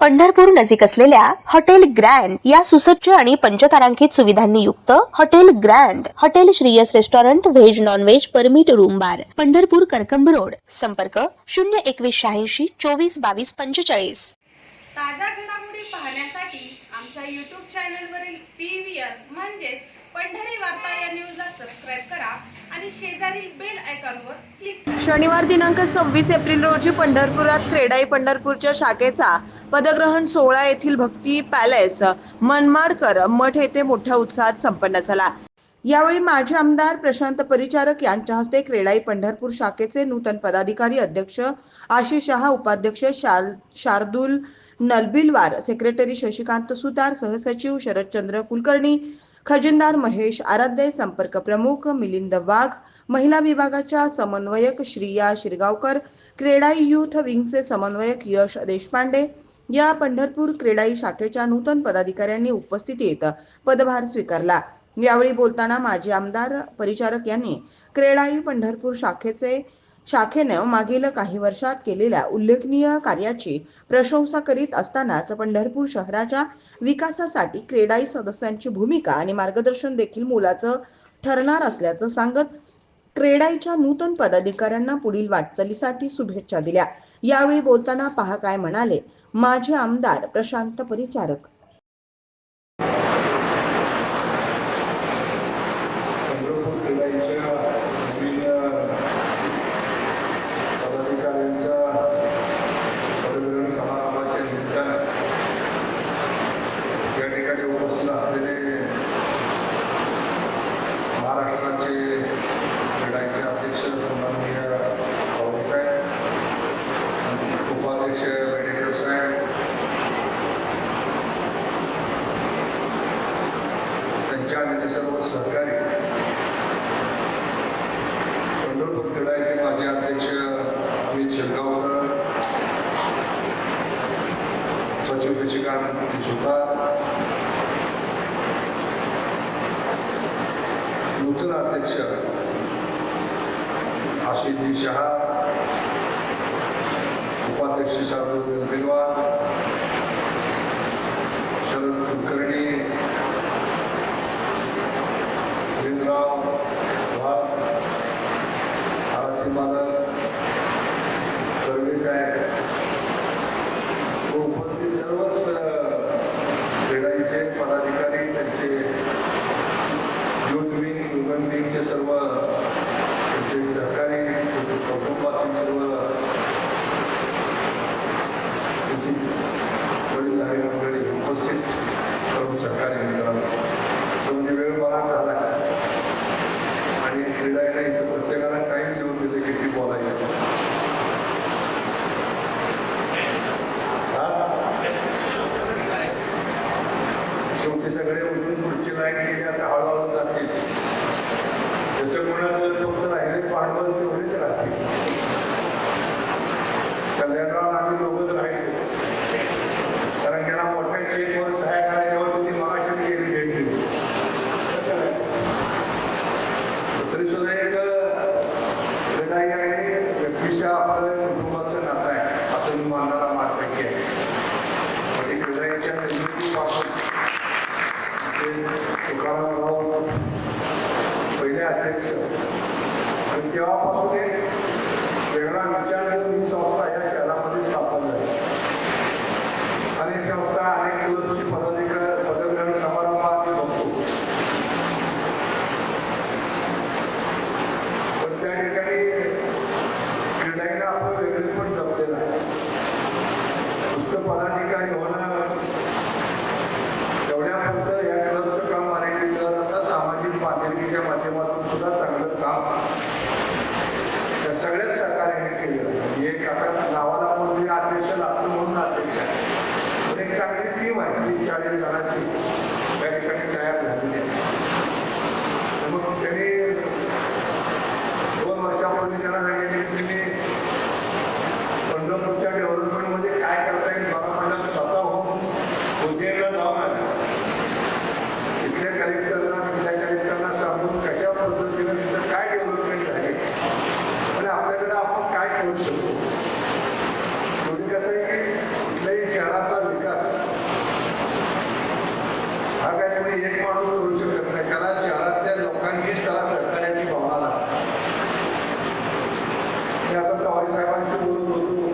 पंढरपूर नजीक असलेल्या hotel grand या सुसज्ज आणि पंचतारांकित सुविधांनी युक्त hotel grand. Hotel Shriyas restaurant veg non veg permit room bar. Pandharpur Karkamb road. संपर्क शून्य एकवीस शहाऐंशी चोवीस बावीस पंचेचाळीस. ताज्या घडामोडी पाहण्यासाठी आमच्या यूट्यूब चॅनलवरील पी व्ही आर म्हणजेच पंढरी वार्ता या न्यूजला सबस्क्राईब करा आणि शेजारील बेल आयकॉनवर क्लिक करा. शनिवार दिनांक सव्वीस एप्रिल रोजी पंढरपुरात क्रेडाई पंढरपूरच्या शाखेचा पदग्रहण सोहळा येथील भक्ती पॅलेस मनमाडकर मठ येथे मोठ्या उत्साहात संपन्न झाला. यावेळी माजी आमदार प्रशांत परिचारक यांच्या हस्ते क्रेडाई पंढरपूर शाखेचे नूतन पदाधिकारी अध्यक्ष आशिष शहा उपाध्यक्ष शार शार्दूल नलबिलवार सेक्रेटरी शशिकांत सुतार सहसचिव शरदचंद्र कुलकर्णी खजिनदार महेश आराध्य संपर्क प्रमुख मिलिंद वाघ महिला विभागाच्या समन्वयक श्रिया शिरगावकर क्रेडाई युथ विंगचे समन्वयक यश देशपांडे या पंढरपूर क्रेडाई शाखेच्या नूतन पदाधिकाऱ्यांनी उपस्थितीत पदभार स्वीकारला. यावेळी बोलताना माजी आमदार परिचारक यांनी क्रेडाई पंढरपूर शाखेचे शाखेनं मागील काही वर्षात केलेल्या उल्लेखनीय कार्याची प्रशंसा करीत असतानाच पंढरपूर शहराच्या विकासासाठी क्रेडाई सदस्यांची भूमिका आणि मार्गदर्शन देखील मोलाचं ठरणार असल्याचं सांगत क्रेडाईच्या नूतन पदाधिकाऱ्यांना पुढील वाटचालीसाठी शुभेच्छा दिल्या. यावेळी बोलताना पहा काय म्हणाले. माझे आमदार प्रशांत परिचारक पंढरपूर क्रीडाईच्या नवीन पदाधिकाऱ्यांचा पदग्रहण समारंभाच्या निमित्तानं या ठिकाणी उपस्थित असलेले महाराष्ट्राचे क्रीडाईचे अध्यक्ष सन्माननीय पवारसाहेब उपाध्यक्ष बेडेकर साहेब त्यांच्या आणि सर्व सहकारी पंढरपूर क्रीडाचे माजी अध्यक्ष अमित शिरगावकर सचिव शशिकांत सुतार नूतन अध्यक्ष आशिषजी शहा उपाध्यक्ष शार्दूल बिलवार तुमचे सगळे उठून पुढची लाईन गेली आता हळूहळू जातील. त्याचं कोणाचं फक्त राहिले पाठबळ तेवढेच राहतील. कल्याणराव आम्ही दोघंच राहिले कारण त्याला मोठ्या चेकवर सहाय्य करायच्यावर तुम्ही मगाशीच गेली भेट दिली तरी सुद्धा एक क्रीडाई आहे व्यक्तीच्या आपलं कुटुंबाचं नातं आहे असं मी मानणारा मार्पैकी आहे म्हणजे क्रीडाईच्या निर्मितीपासून ते तुकारामराव पहिले अध्यक्ष आणि तेव्हापासून एक वेगळा विचार घेऊन ही संस्था या शहरामध्ये स्थापन झाली अनेक संस्था अनेक क्लबची पदाधिकारी पदग्रहण समारंभात मी बघतो पण त्या ठिकाणी क्रीडाईला आपलं वेगळे पण जपलेलं आहे नुसतं पदाधिकारी होणं तेवढ्या फक्त या क्लबचं काम मराठी तर आता सामाजिक बांधिलकीच्या माध्यमातून सुद्धा चांगलं काम सगळेच सगळ्याच सहकार्याने केलं. एक आता गावाला म्हणून अध्यक्ष लागतो म्हणून अध्यक्ष आहे. एक चांगली टीम आहे तीस चाळीस जणांची. त्या ठिकाणी तयार झालेली आहे. मग त्यांनी दोन वर्षापूर्वी त्यांना सांगितले की तुम्ही पंढरपूरच्या डेव्हलपमेंटमध्ये काय करता येईल बघा म्हणजे स्वतः होऊन उज्जैनला जाऊन आले. इथल्या कलेक्टरना तिथल्या कलेक्टरना सांगून कशा पद्धतीने तिथं काय डेव्हलपमेंट झाली आणि आपल्याकडे आपण काय करू शकतो शेवटी कसं आहे की कुठल्याही शहराचा विकास हा काय कोणी एक माणूस करू शकत नाही त्याला शहरातल्या लोकांचीच त्याला सहकार्याची भावना लागते मी आता पवार साहेबांशी बोलत होतो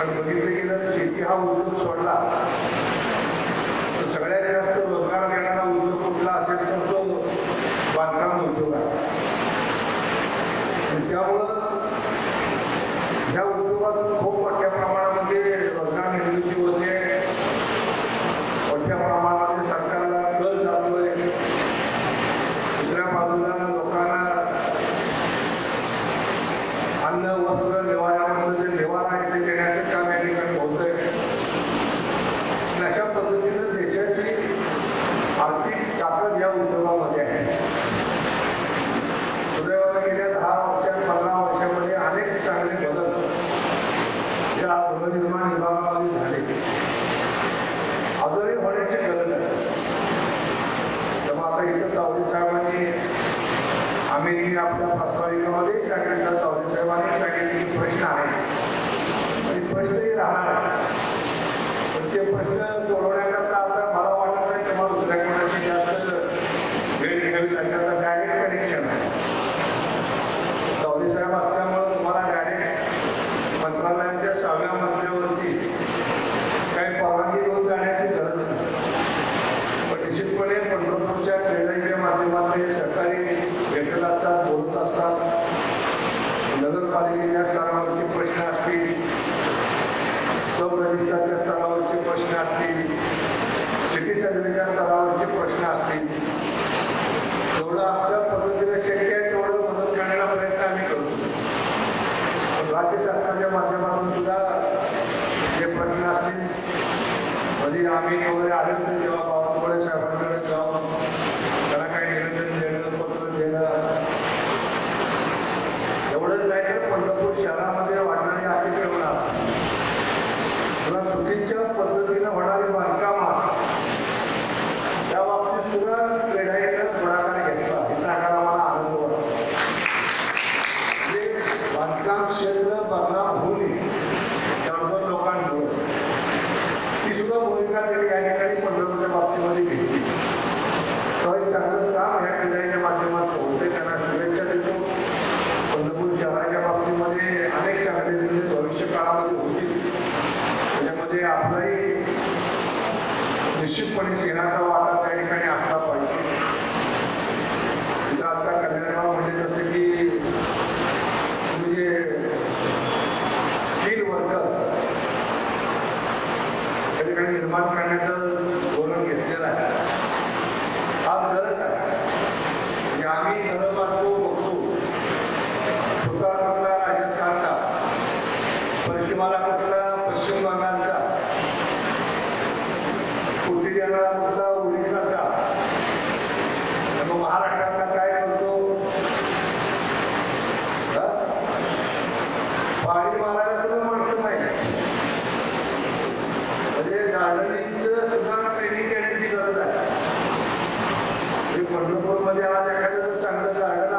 आणि बघितलं गेलं शेती हा उद्योग सोडला. तर सगळ्यात जास्त रोजगार देणारा उद्योग कुठला असेल तर तो बांधकाम उद्योग आहे. त्यामुळं ह्या उद्योगातून खूप मोठ्या प्रमाणामध्ये रोजगार निर्मिती होते. मोठ्या प्रमाणात सरकारला कर जातोय दुसऱ्या बाजूला लोकांना अन्न वस्त्र निवाऱ्यामधलं जे निवारा आहे ते देण्याचं काम या ठिकाणी होतंय आणि अशा पद्धतीनं देशाची आर्थिक ताकद या उद्योगामध्ये आहे सुदैवाने गेल्या दहा वर्षात पंधरा वर्षामध्ये अनेक चांगले बदल या गृहनिर्माण विभागामध्ये झाले अजूनही होण्याची गरज आहे तेव्हा आता इथं तावडे साहेबांनी आम्ही आपल्या प्रास्ताविकामध्येही सांगितलं तावडे साहेबांनी सांगितले की प्रश्न आहे आणि प्रश्नही राहणार आहे पण ते प्रश्न सोडवण्याकरता आता मला वाटत नाही तेव्हा दुसऱ्या कोणाची जास्त वेळ घ्यावी लागते आता डायरेक्ट कनेक्शन आहे तावडे साहेब असल्यामुळे तुम्हाला डायरेक्ट मंत्रालयाच्या सहाव्या मजल्यावरती काही परवानगी घेऊन जाण्याची गरज नाही पण निश्चितपणे पंढरपूरच्या क्रीडाईच्या माध्यमातून हे सहकारी भेटत असतात बोलत असतात नगरपालिकेच्या स्तरावरचे प्रश्न असतील सब स्तरावरचे प्रश्न असतील सिटी सर्वेच्या स्तरावरचे प्रश्न असतील तेवढं आमच्या पद्धतीने शक्य आहे तेवढं मदत करण्याचा प्रयत्न आम्ही करतो राज्य शासनाच्या माध्यमातून सुद्धा जे प्रश्न असतील कधी आम्ही वगैरे आले होते तेव्हा बावनकुळे साहेबांकडे जाऊन त्यांना काही निवेदन देणं पत्र देणं एवढंच नाही तर पंढरपूर शहरामध्ये वाढणारी अतिक्रमण असतात किंवा चुकीच्या पद्धतीनं होणारी बांधकाम असतात त्या बाबतीत सुद्धा क्रीडाईनं पुढाकार घेतला हे सांगायला मला आनंद वाटतो म्हणजे बांधकाम क्षेत्र बदनाम होऊ नये त्याबरोबर लोकांमुळे ती सुद्धा भूमिका त्यांनी या ठिकाणी पंढरपूरच्या बाबतीमध्ये घेतली. तर एक चांगलं काम या क्रीडाईच्या माध्यमात होते त्यांना शुभेच्छा देतो. पंढरपूर शहराच्या बाबतीमध्ये अनेक चांगले निर्णय भविष्य काळामध्ये होतील. त्याच्यामध्ये आपलाही निश्चितपणे सेनाचा वाटा त्या ठिकाणी असतात पाहिजे तिथं आता कल्याणराव म्हणजे जसं की तुम्ही जे स्किल वर्कर त्या ठिकाणी निर्माण करण्याचं धोरण घेतलेलं आहे आज गरज आहे म्हणजे आम्ही घरं बांधतो बघतो सुतार कुठला राजस्थानचा पश्चिमाला कुठला पश्चिम बंगालचा कुटियाला कुठला ओडिसाचा आणि मग महाराष्ट्रातला काय करतो हा? पाणी मारायला सुद्धा माणसं नाही म्हणजे गार्डनिंगचं सुद्धा ट्रेनिंग देण्याची गरज आहे म्हणजे पंढरपूरमध्ये आज एखादं जर चांगलं गार्डन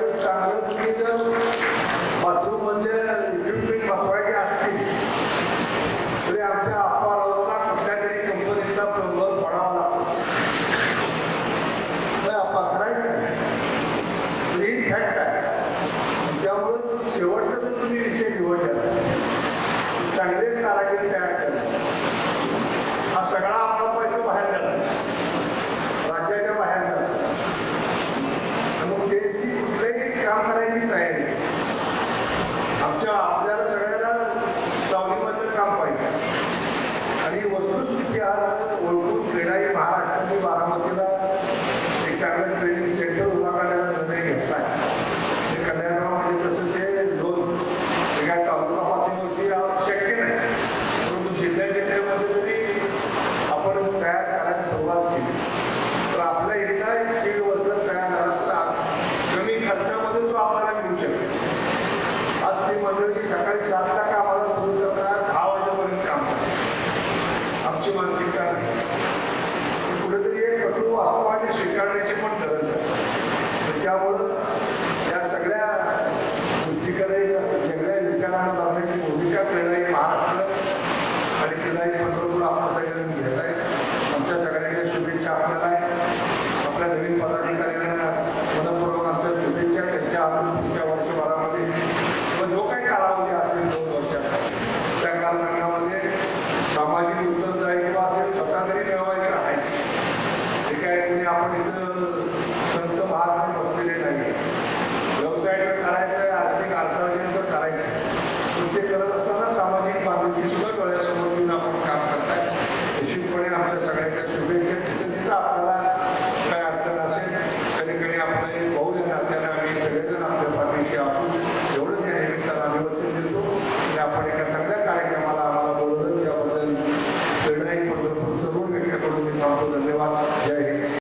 चांगलं चुकीचं बाथरूममध्ये म्हणजे बसवायचे असतील. आमच्या अप्पाला कंपनीचा प्रबल पडावा लागतो. अप्पा खराय ही फॅक्ट आहे. त्यामुळं शेवटचा तर तुम्ही विषय निवडला. चांगले कारागिरी तयार केला हा सगळा आपला पैसा बाहेर झाला राज्याच्या बाहेर झाला करण्याची तयारी आमच्या आपल्याला सगळ्यांना सावलीबद्दल काम पाहिजे. आणि वस्तुस्थिती आज ओळखून क्रीडा महाराष्ट्रातील बारामतीला एक चांगलं ट्रेनिंग सेंटर सकाळी सातला कामाला सुरू करतात दहा वाजेपर्यंत काम आमची मानसिकता नाही. कुठेतरी एक कठोर वास्तवाने स्वीकारण्याची पण गरज आहे. त्यामुळं या सगळ्या गोष्टीकडे वेगळ्या विचारांना लावण्याची भूमिका प्रेराई महाराष्ट्र आणि पत्र पंढरपूर आपण सगळ्यांनी घेत आहेत. आमच्या सगळ्यांच्या शुभेच्छा आपल्याला आहेत. आपल्या नवीन पदाधिकाऱ्यांना Bisogna essere un